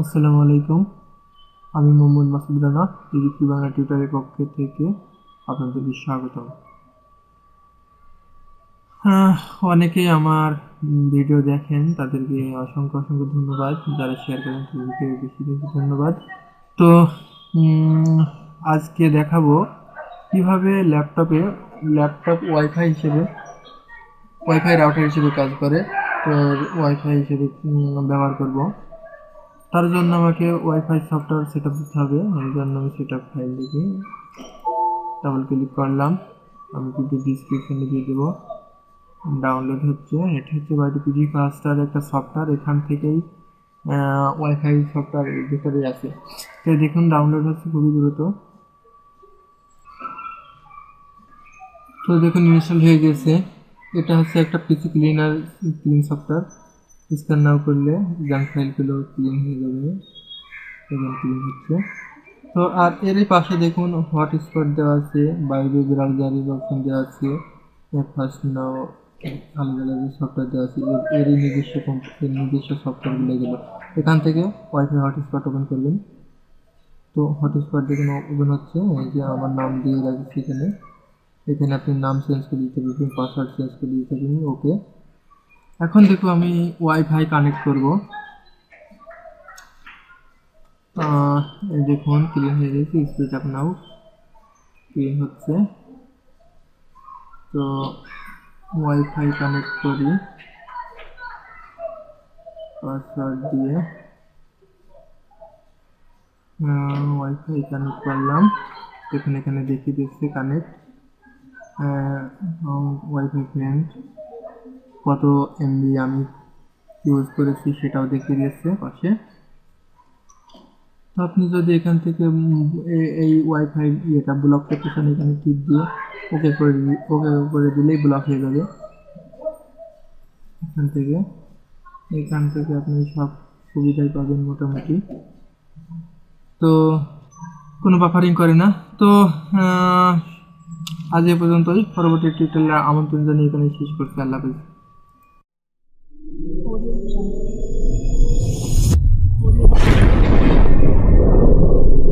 আসসালামু আলাইকুম। আমি মোহাম্মদ মাসুদ রানা ইউপি বাংলা টিউটারের পক্ষ থেকে আপনাদেরকে আহ, অনেকেই আমার ভিডিও দেখেন তাদেরকে অসংখ্য অসংখ্য ধন্যবাদ। যারা শেয়ার করেন তাদেরকে বেশি বেশি ধন্যবাদ। তো আজকে দেখাবো কীভাবে ল্যাপটপে ল্যাপটপ ওয়াইফাই হিসেবে ওয়াইফাই রাউটার হিসেবে কাজ করে। তো ওয়াইফাই হিসেবে ব্যবহার করব। তার জন্য আমাকে ওয়াইফাই সফটওয়্যার সেট আপ দিতে হবে। এই জন্য আমি সেট আপ ফাইল লিখে ডাবল ক্লিক করলাম। আমি কিন্তু ডিসক্রিপশনে দিয়ে দেবো। ডাউনলোড হচ্ছে। এটা হচ্ছে বাইটু পিজি ক্লাস্টার একটা সফটওয়্যার এখান থেকেই ওয়াইফাই সফটওয়্যার ভিতরে আছে। তো দেখুন ডাউনলোড হচ্ছে খুবই দ্রুত। তো দেখুন ইনস্টল হয়ে গেছে। এটা হচ্ছে একটা PC cleaner clean software scan now করলে জাঙ্ক ফাইলগুলো ক্লিন হয়ে যাবে এবং ক্লিন হচ্ছে। তো আর এরই পাশে দেখুন হটস্পট দেওয়া আছে বাইরে ব্রাউজারের অপশন দেওয়া আছে ফার্স্ট নাও আলাদা আলাদা সফটওয়্যার দেওয়া আছে, এর এরই নিজস্ব এর নিজস্ব সফটওয়্যারগুলো এগুলো। এখান থেকে ওয়াইফাই হটস্পট ওপেন করবেন। তো হটস্পট দেখুন ওপেন হচ্ছে, এই যে আমার নাম দিয়ে রাখছি এখানে। এখানে আপনি নাম চেঞ্জ করে দিতে পারবেন পাসওয়ার্ড চেঞ্জ করে দিতে পারবেন ওকে এখন দেখো আমি ওয়াইফাই কানেক্ট করব। দেখুন ক্লিন হয়ে গেছে স্পিড আপ নাও ক্লিন হচ্ছে। তো ওয়াইফাই কানেক্ট করি। পাসওয়ার্ড দিয়ে। ওয়াইফাই কানেক্ট করলাম। দেখুন এখানে দেখিয়ে দিচ্ছে কানেক্ট ওয়াইফাই ফ্রেন্ড কত এমবি আমি ইউজ করেছি সেটাও দেখিয়ে দিয়েছে পাশে। তো আপনি যদি এখান থেকে এই ওয়াইফাই ইয়েটা ব্লক করতে চান এখানে টিপ দিয়ে ওকে করে ওকে করে দিলেই ব্লক হয়ে যাবে। এখান থেকে এখান থেকে আপনি সব সুবিধাই পাবেন মোটামুটি। তো কোনো বাফারিং করে না। তো আজ এ পর্যন্তই। পরবর্তী টিউটোরিয়ালে আমন্ত্রণ জানিয়ে এখানে শেষ করছি। আল্লাহ হাফেজ।